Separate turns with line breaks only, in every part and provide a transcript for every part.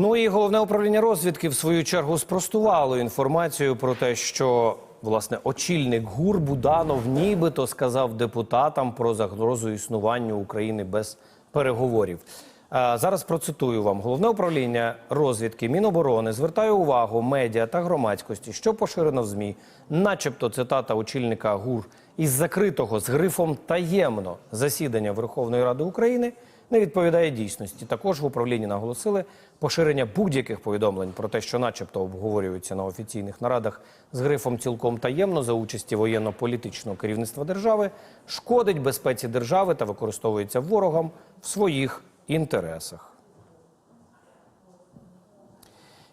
Ну і головне управління розвідки в свою чергу спростувало інформацію про те, що власне очільник ГУР Буданов нібито сказав депутатам про загрозу існуванню України без переговорів. А, Зараз процитую вам головне управління розвідки Міноборони звертає увагу медіа та громадськості, що поширено в змі, начебто цитата очільника ГУР із закритого з грифом таємно засідання Верховної Ради України не відповідає дійсності. Також в управлінні наголосили поширення будь-яких повідомлень про те, що, начебто, обговорюються на офіційних нарадах з грифом цілком таємно за участі воєнно-політичного керівництва держави, шкодить безпеці держави та використовується ворогом в своїх інтересах.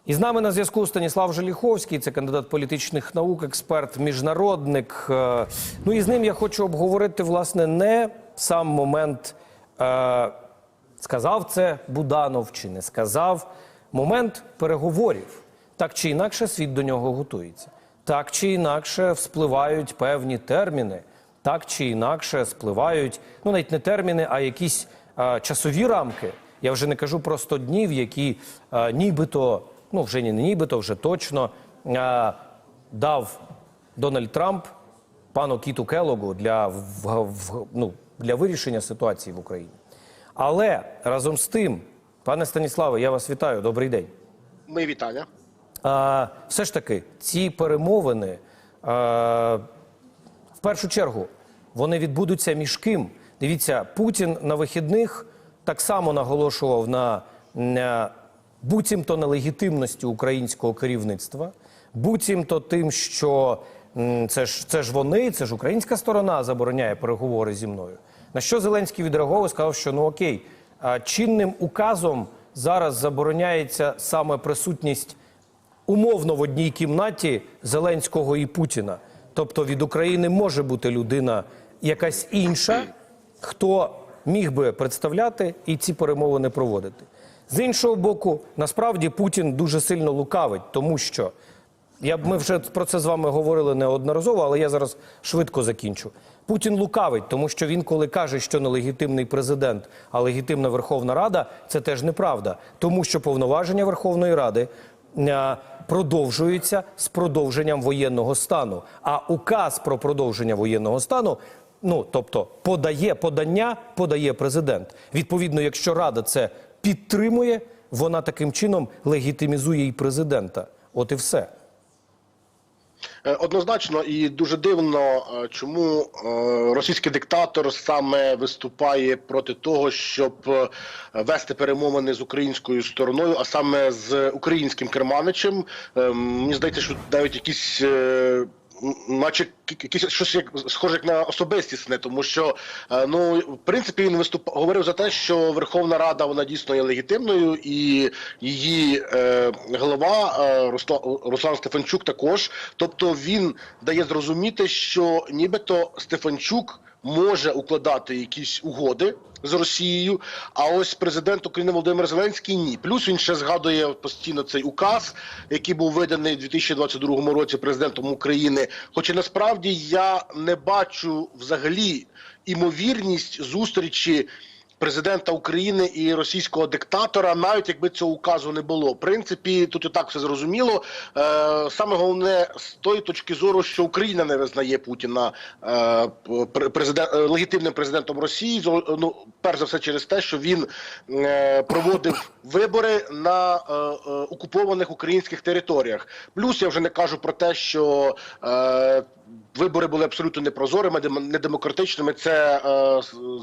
І з нами на зв'язку Станіслав Желіховський, це кандидат політичних наук, експерт, міжнародник. Е, Ну і з ним я хочу обговорити власне не сам момент, е, сказав це Буданов чи не сказав. Момент переговорів. Так чи інакше світ до нього готується. Так чи інакше вспливають певні терміни, так чи інакше спливають, ну навіть не терміни, а якісь е, часові рамки. Я вже не кажу про 100 днів, які е, нібито, ну вже не нібито, вже точно е, дав Дональд Трамп пану Кіту Келогу для, в, в, ну, для вирішення ситуації в Україні. Але разом з тим, пане Станіславе, я вас вітаю. Добрий день.
Мої вітання.
А, все ж таки, ці перемовини а, в першу чергу вони відбудуться між ким? Дивіться, Путін на вихідних так само наголошував на, на буцімто нелегітимності українського керівництва, буцімто тим, що це ж це ж вони, це ж українська сторона забороняє переговори зі мною. На що Зеленський відреагував сказав, що ну окей, чинним указом зараз забороняється саме присутність умовно в одній кімнаті Зеленського і Путіна. Тобто від України може бути людина якась інша, хто міг би представляти і ці перемовини проводити. З іншого боку, насправді Путін дуже сильно лукавить, тому що я ми вже про це з вами говорили неодноразово, але я зараз швидко закінчу. Путін лукавить, тому що він, коли каже, що нелегітимний президент, а легітимна Верховна Рада, це теж неправда, тому що повноваження Верховної Ради е, продовжуються з продовженням воєнного стану. А указ про продовження воєнного стану. Ну, тобто, подає подання, подає президент. Відповідно, якщо Рада це підтримує, вона таким чином легітимізує і президента. От і все.
Е, Однозначно і дуже дивно, е, чому е, російський диктатор саме виступає проти того, щоб вести перемовини з українською стороною, а саме з українським керманичем. Е, Мені здається, що навіть якісь. Наче якісь щось як схоже як на особистісне, тому що е, ну в принципі він виступ говорив за те, що Верховна Рада вона дійсно є легітимною, і її е, голова е, Руслан, Руслан Стефанчук також. Тобто він дає зрозуміти, що нібито Стефанчук може укладати якісь угоди з Росією. А ось президент України Володимир Зеленський ні. Плюс він ще згадує постійно цей указ, який був виданий у 2022 році президентом України. Хоча насправді я не бачу взагалі імовірність зустрічі. Президента України і російського диктатора, навіть якби цього указу не було. В принципі, тут і так все зрозуміло. Е, саме головне з тої точки зору, що Україна не визнає Путіна е, президент, е, легітимним президентом Росії. Ну, перш за все, через те, що він проводив вибори на окупованих українських територіях. Плюс я вже не кажу про те, що Вибори були абсолютно непрозорими, дем- недемократичними. Це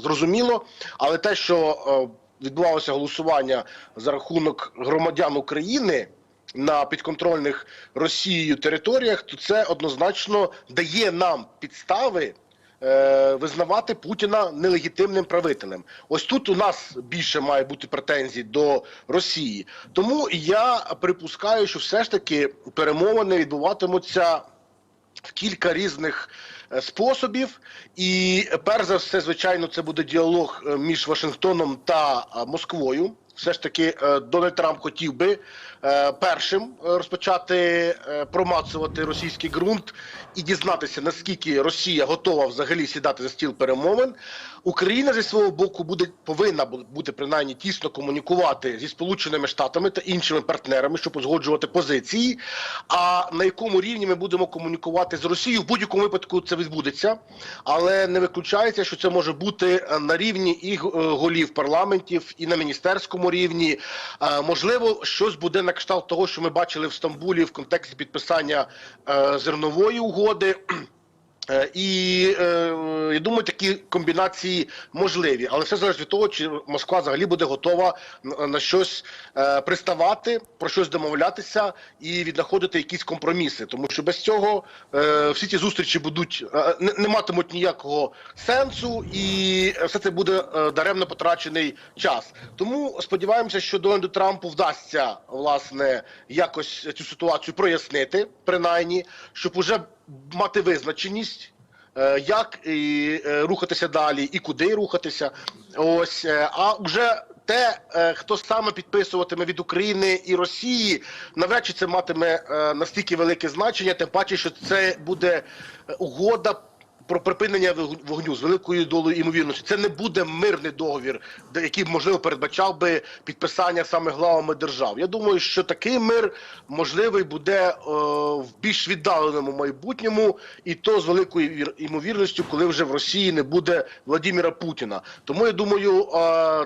зрозуміло. Але те, що е, відбувалося голосування за рахунок громадян України на підконтрольних Росією територіях, то це однозначно дає нам підстави. е, Визнавати Путіна нелегітимним правителем, ось тут у нас більше має бути претензій до Росії. Тому я припускаю, що все ж таки перемовини відбуватимуться кілька різних е, способів. І перш за все, звичайно, це буде діалог е, між Вашингтоном та е, Москвою. Все ж таки е, Дональд Трамп хотів би е, першим е, розпочати промацувати російський ґрунт і дізнатися, наскільки Росія готова взагалі сідати за стіл перемовин. Україна зі свого боку буде повинна бути принаймні тісно комунікувати зі Сполученими Штатами та іншими партнерами, щоб узгоджувати позиції. А на якому рівні ми будемо комунікувати з Росією, в будь-якому випадку це відбудеться, але не виключається, що це може бути на рівні і голів парламентів, і на міністерському рівні. Е, Можливо, щось буде на кшталт того, що ми бачили в Стамбулі в контексті підписання е, зернової угоди. Е, І е, я думаю, такі комбінації можливі, але все залежить від того, чи Москва взагалі буде готова на- щось е, приставати, про щось домовлятися і віднаходити якісь компроміси. Тому що без цього всі ці зустрічі будуть не, матимуть ніякого сенсу, і все це буде даремно потрачений час. Тому сподіваємося, що Дональду Трампу вдасться власне якось цю ситуацію прояснити, принаймні, щоб уже мати визначеність. е, Як е, рухатися далі, і куди рухатися, ось е, а вже те, хто саме підписуватиме від України і Росії, навряд чи це матиме настільки велике значення, тим паче, що це буде угода про припинення вог- вогню з великою долею ймовірності. Це не буде мирний договір, який можливо передбачав би підписання саме главами держав. Я думаю, що такий мир можливий буде е, в більш віддаленому майбутньому, і то з великою вір- ймовірністю, коли вже в Росії не буде Владимира Путіна. Тому я думаю, е,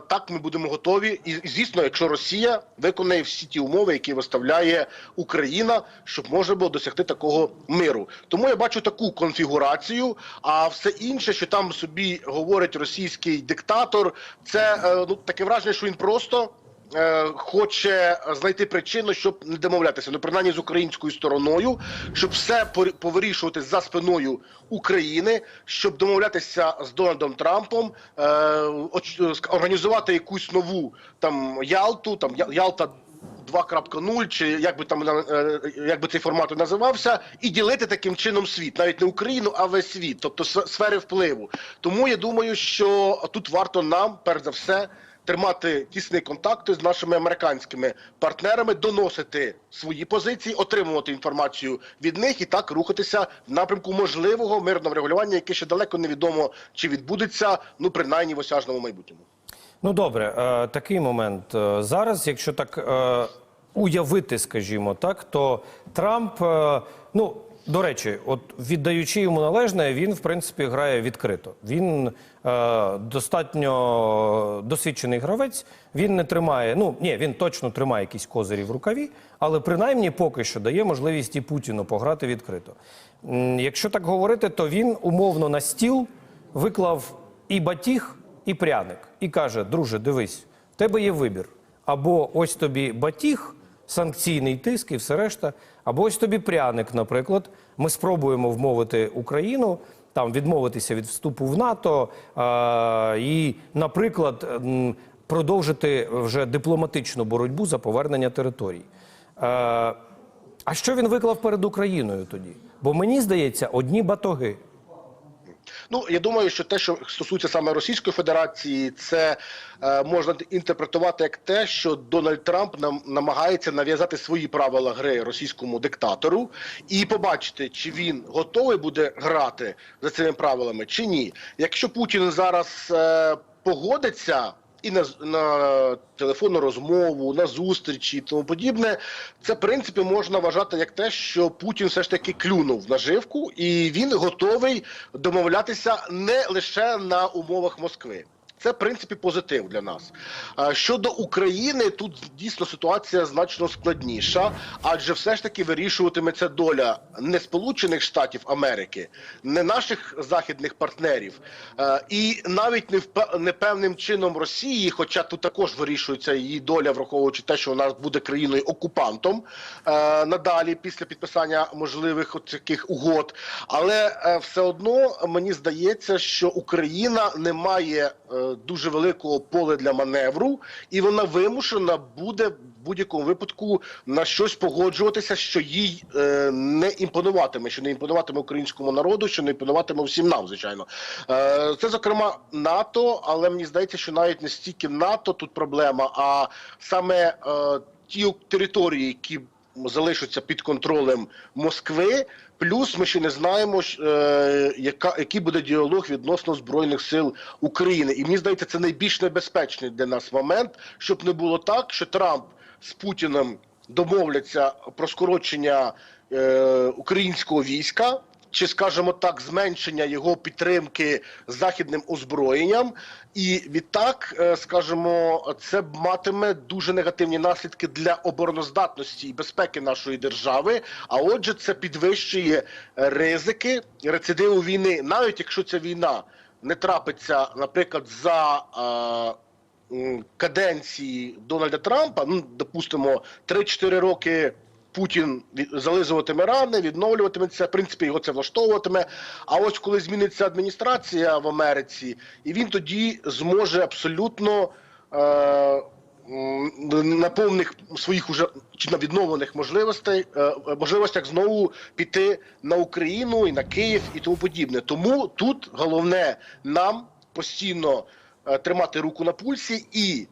так ми будемо готові. І, звісно, якщо Росія виконає всі ті умови, які виставляє Україна, щоб можна було досягти такого миру. Тому я бачу таку конфігурацію. А все інше, що там собі говорить російський диктатор, це е, ну таке враження, що він просто. е, Хоче знайти причину, щоб не домовлятися, ну принаймні з українською стороною, щоб все повирішувати за спиною України, щоб домовлятися з Дональдом Трампом, е, організувати якусь нову там Ялту, там Ялта 2.0, чи як би там на- е, як би цей формат називався, і ділити таким чином світ, навіть не Україну, а весь світ, тобто сфери впливу. Тому я думаю, що тут варто нам, перш за все, тримати тісні контакти з нашими американськими партнерами, доносити свої позиції, отримувати інформацію від них і так рухатися в напрямку можливого мирного врегулювання, яке ще далеко невідомо чи відбудеться, ну принаймні в осяжному майбутньому.
Ну добре, е, такий момент. Е, Зараз, якщо так е, уявити, скажімо так, то Трамп, ну до речі, от віддаючи йому належне, він в принципі грає відкрито. Він достатньо досвідчений гравець. Він не тримає. Ну ні, він точно тримає якісь козирі в рукаві, але принаймні поки що дає можливість і Путіну пограти відкрито. Якщо так говорити, то він умовно на стіл виклав і батіг, і пряник, і каже: друже, дивись, в тебе є вибір. Або ось тобі батіг, санкційний тиск і все решта, або ось тобі пряник, наприклад. Ми спробуємо вмовити Україну. Там відмовитися від вступу в НАТО а, і, наприклад, продовжити вже дипломатичну боротьбу за повернення територій. Е, а що він виклав перед Україною тоді? Бо мені здається, одні батоги.
Ну я думаю, що те, що стосується саме Російської Федерації, це е, можна інтерпретувати як те, що Дональд Трамп нам намагається нав'язати свої правила гри російському диктатору, і побачити, чи він готовий буде грати за цими правилами, чи ні. Якщо Путін зараз е, погодиться. І на, на телефонну розмову, на зустрічі і тому подібне, це в принципі можна вважати як те, що Путін все ж таки клюнув наживку, і він готовий домовлятися не лише на умовах Москви. Це в принципі позитив для нас. Щодо України, тут дійсно ситуація значно складніша, адже все ж таки вирішуватиметься доля не Сполучених Штатів Америки, не наших західних партнерів, і навіть не не певним чином Росії, хоча тут також вирішується її доля, враховуючи те, що вона буде країною окупантом надалі після підписання можливих таких угод. Але е, все одно мені здається, що Україна не має е, дуже великого поля для маневру, і вона вимушена буде в будь-якому випадку на щось погоджуватися, що їй е, не імпонуватиме, що не імпонуватиме українському народу, що не імпонуватиме всім нам, звичайно. Е, це зокрема НАТО, але мені здається, що навіть не стільки НАТО тут проблема, а саме е, ті території, які залишаться під контролем Москви. Плюс ми ще не знаємо, е, яка який буде діалог відносно збройних сил України, і мені здається, це найбільш небезпечний для нас момент, щоб не було так, що Трамп з Путіним домовляться про скорочення е, українського війська. Чи скажімо так, зменшення його підтримки західним озброєнням, і відтак, е, скажімо, це матиме дуже негативні наслідки для обороноздатності і безпеки нашої держави. А отже, це підвищує ризики рецидиву війни, навіть якщо ця війна не трапиться, наприклад, за. е, каденції Дональда Трампа, ну допустимо, 3-4 роки. Путін зализуватиме рани, відновлюватиметься. В принципі, його це влаштовуватиме. А ось коли зміниться адміністрація в Америці, і він тоді зможе абсолютно е, на повних своїх уже чи на відновлених можливостей е, можливостях знову піти на Україну і на Київ і тому подібне. Тому тут головне нам постійно е, тримати руку на пульсі і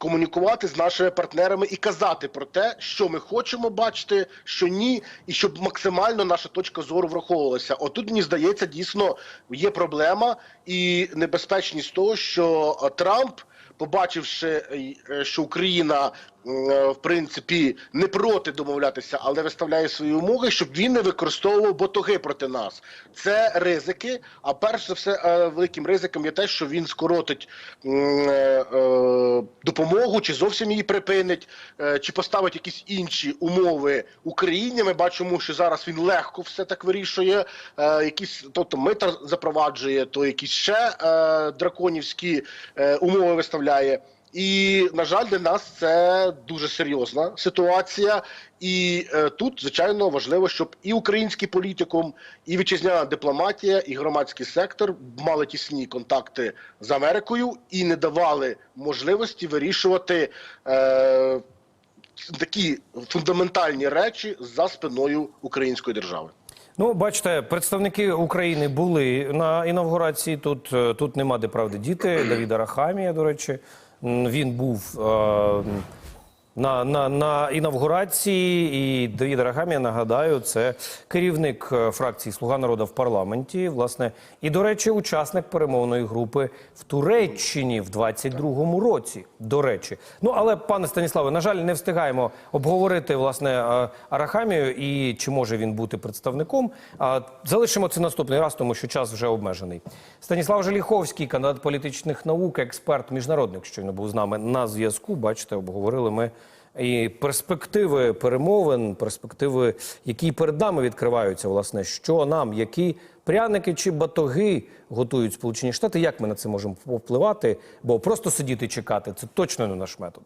комунікувати з нашими партнерами і казати про те, що ми хочемо бачити, що ні, і щоб максимально наша точка зору враховувалася. Отут мені здається, дійсно є проблема і небезпечність того, що Трамп. Побачивши, е, що Україна в принципі не проти домовлятися, але виставляє свої умови, щоб він не використовував ботоги проти нас. Це ризики. А перш за все, е, великим ризиком є те, що він скоротить е, е, допомогу, чи зовсім її припинить, е, чи поставить якісь інші умови Україні. Ми бачимо, що зараз він легко все так вирішує. Е, якісь тобто мита запроваджує, то якісь ще е, драконівські е, умови виставляє. І на жаль, для нас це дуже серйозна ситуація. І е, тут звичайно важливо, щоб і український політикум, і вітчизняна дипломатія, і громадський сектор мали тісні контакти з Америкою і не давали можливості вирішувати. Е, Такі фундаментальні речі за спиною української держави.
Ну, бачите, представники України були на інавгурації. Тут, е, тут нема де правди діти. Давіда Рахамія, до речі, він був е, на, на, на інавгурації. І Давід Рахамія, нагадаю, це керівник е, фракції Слуга народу в парламенті. Власне, і, до речі, учасник перемовної групи в Туреччині в 22-му році. До речі, ну але пане Станіславе, на жаль, не встигаємо обговорити власне е, Арахамію і чи може він бути представником. Залишимо це наступний раз, тому що час вже обмежений. Станіслав Желіховський, кандидат політичних наук, експерт, міжнародник, щойно був з нами на зв'язку. Бачите, обговорили ми. І перспективи перемовин, перспективи, які перед нами відкриваються, власне, що нам, які пряники чи батоги готують Сполучені Штати, як ми на це можемо впливати? Бо просто сидіти чекати це точно не наш метод.